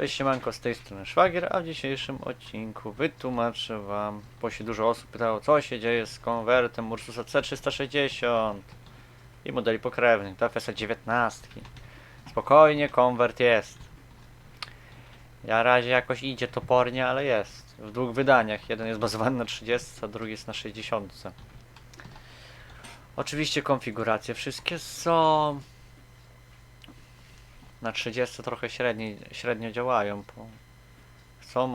Cześć siemanko, z tej strony Szwagier, a w dzisiejszym odcinku wytłumaczę wam, bo się dużo osób pytało, co się dzieje z konwertem Ursusa C360 i modeli pokrewnych do FSA 19. Spokojnie, konwert jest. Na razie jakoś idzie topornie, ale jest. W dwóch wydaniach. Jeden jest bazowany na 30, a drugi jest na 60. Oczywiście konfiguracje wszystkie są. Na 30 trochę średnio, średnio działają. Bo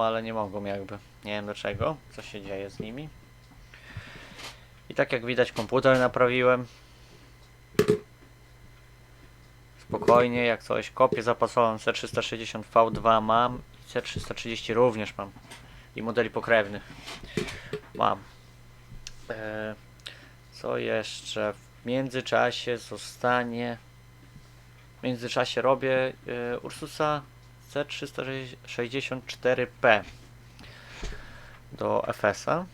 ale nie mogą jakby. Nie wiem dlaczego, co się dzieje z nimi. I tak jak widać komputer naprawiłem. Spokojnie, jak coś. Kopię zapasową C360 V2 mam i C330 również mam. I modeli pokrewnych mam. E, co jeszcze? W międzyczasie zostanie międzyczasie robię y, Ursusa C364P do FS-a.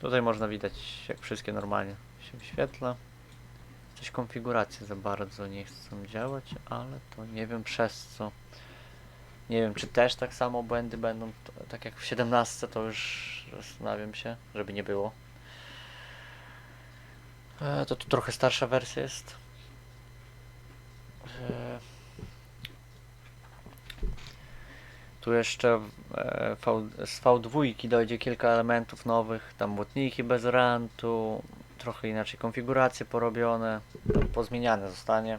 Tutaj można widać, jak wszystkie normalnie się wyświetla. Coś konfiguracje za bardzo nie chcą działać, ale to nie wiem przez co. Nie wiem, czy też tak samo błędy będą, tak jak w 17, to już zastanawiam się, żeby nie było. E, to tu trochę starsza wersja jest. E, Tu jeszcze e, z V2 dojdzie kilka elementów nowych, tam błotniki bez rantu, trochę inaczej konfiguracje porobione, pozmieniane zostanie.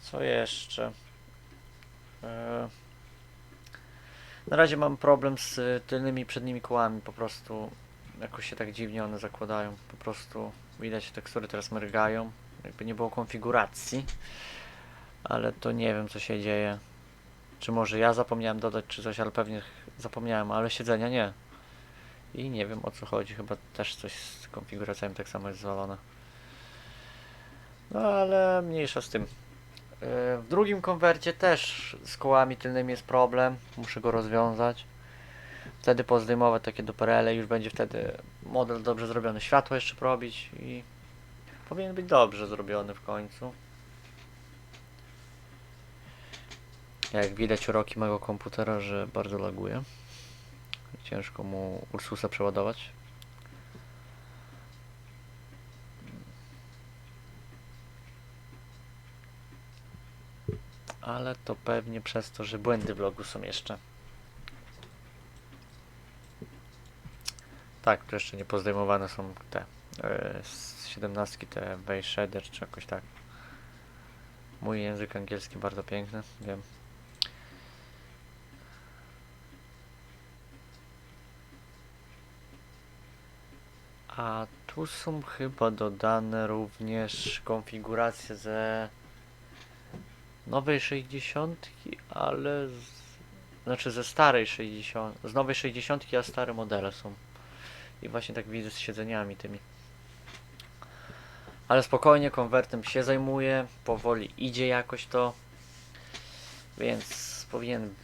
Co jeszcze? E, Na razie mam problem z tylnymi przednimi kołami, po prostu jakoś się tak dziwnie one zakładają, po prostu widać tekstury teraz mrygają, jakby nie było konfiguracji, ale to nie wiem co się dzieje. Czy może ja zapomniałem dodać czy coś, ale pewnie zapomniałem, ale siedzenia nie. I nie wiem o co chodzi, chyba też coś z konfiguracjami tak samo jest zwalone. No ale mniejsza z tym. Yy, W drugim konwercie też z kołami tylnymi jest problem, muszę go rozwiązać. Wtedy pozdejmować takie duperele, już będzie wtedy model dobrze zrobiony. Światło jeszcze probić i powinien być dobrze zrobiony w końcu. Jak widać uroki mojego komputera, że bardzo laguje. Ciężko mu Ursusa przeładować. Ale to pewnie przez to, że błędy w logu są jeszcze. Tak, tu jeszcze nie pozdejmowane są te e, z 17 te Way Shader czy jakoś tak. Mój język angielski bardzo piękny, wiem. A tu są chyba dodane również konfiguracje ze nowej 60, ale z, znaczy ze starej 60, z nowej 60, a stare modele są. I właśnie tak widzę z siedzeniami tymi. Ale spokojnie, konwertem się zajmuje, powoli idzie jakoś to, więc powinien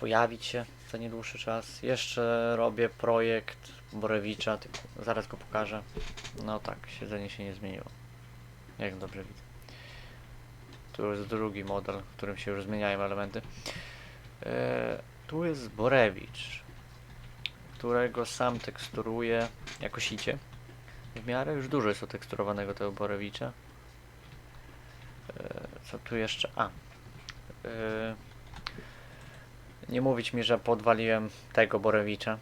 pojawić się za niedłuższy czas. Jeszcze robię projekt Borewicza, tylko zaraz go pokażę. No tak, siedzenie się nie zmieniło. Jak dobrze widzę. Tu jest drugi model, w którym się już zmieniają elementy. E, tu jest Borewicz, którego sam teksturuję jako sicie. W miarę już dużo jest oteksturowanego tego Borewicza. E, co tu jeszcze? A. E, nie mówić mi, że podwaliłem tego Borewicza.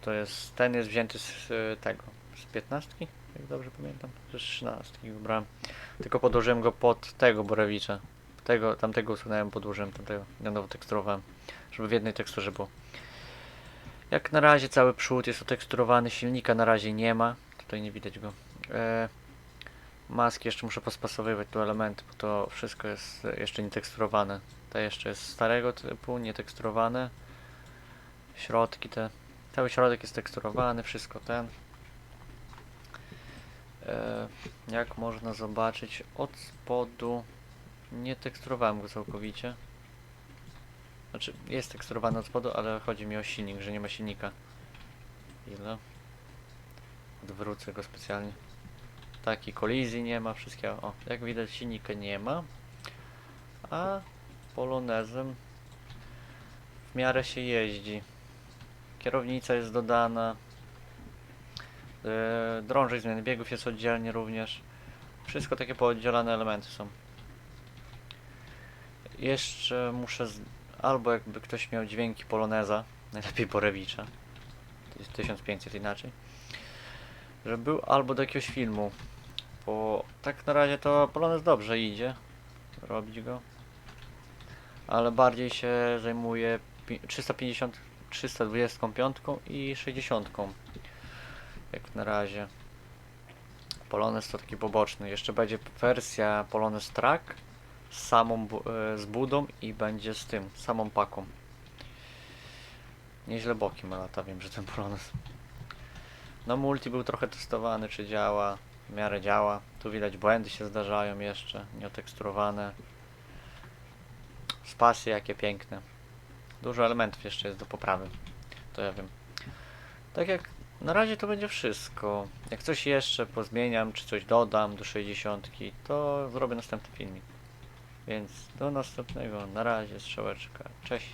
To jest, ten jest wzięty z y, tego, z 15, jak dobrze pamiętam, z 13 wybrałem. Tylko podłożyłem go pod tego Borewicza. Tego, tamtego usunąłem, podłożyłem tamtego, na nowo teksturowałem, żeby w jednej teksturze było. Jak na razie cały przód jest oteksturowany, silnika na razie nie ma, tutaj nie widać go. E, maski jeszcze muszę pospasowywać tu elementy, bo to wszystko jest e, jeszcze nie teksturowane. To jeszcze jest starego typu, nieteksturowane. Środki te. Cały środek jest teksturowany, wszystko ten. E, jak można zobaczyć od spodu nie teksturowałem go całkowicie. Znaczy jest teksturowany od spodu, ale chodzi mi o silnik, że nie ma silnika. Ile? Odwrócę go specjalnie. Takiej kolizji nie ma, wszystkiego. O, jak widać silnika nie ma. A Polonezem w miarę się jeździ. Kierownica jest dodana. Yy, drążek zmiany biegów jest oddzielnie również. Wszystko takie pooddzielane elementy są. Jeszcze muszę z... albo jakby ktoś miał dźwięki Poloneza, najlepiej Borewicza. To jest 1500 inaczej. Że był albo do jakiegoś filmu. Bo tak na razie to Polonez dobrze idzie. Robić go. Ale bardziej się zajmuje pi- 350, 325 i 60. Jak na razie. Polonez to taki poboczny. Jeszcze będzie wersja Polonez Track z samą e, z budą i będzie z tym, samą paką. Nieźle boki ma lata, wiem, że ten Polonez. No multi był trochę testowany, czy działa. W miarę działa. Tu widać błędy się zdarzają jeszcze, nieoteksturowane. Spasy jakie piękne. Dużo elementów jeszcze jest do poprawy. To ja wiem. Tak jak na razie to będzie wszystko. Jak coś jeszcze pozmieniam, czy coś dodam do 60, to zrobię następny filmik. Więc do następnego. Na razie, strzałeczka. Cześć.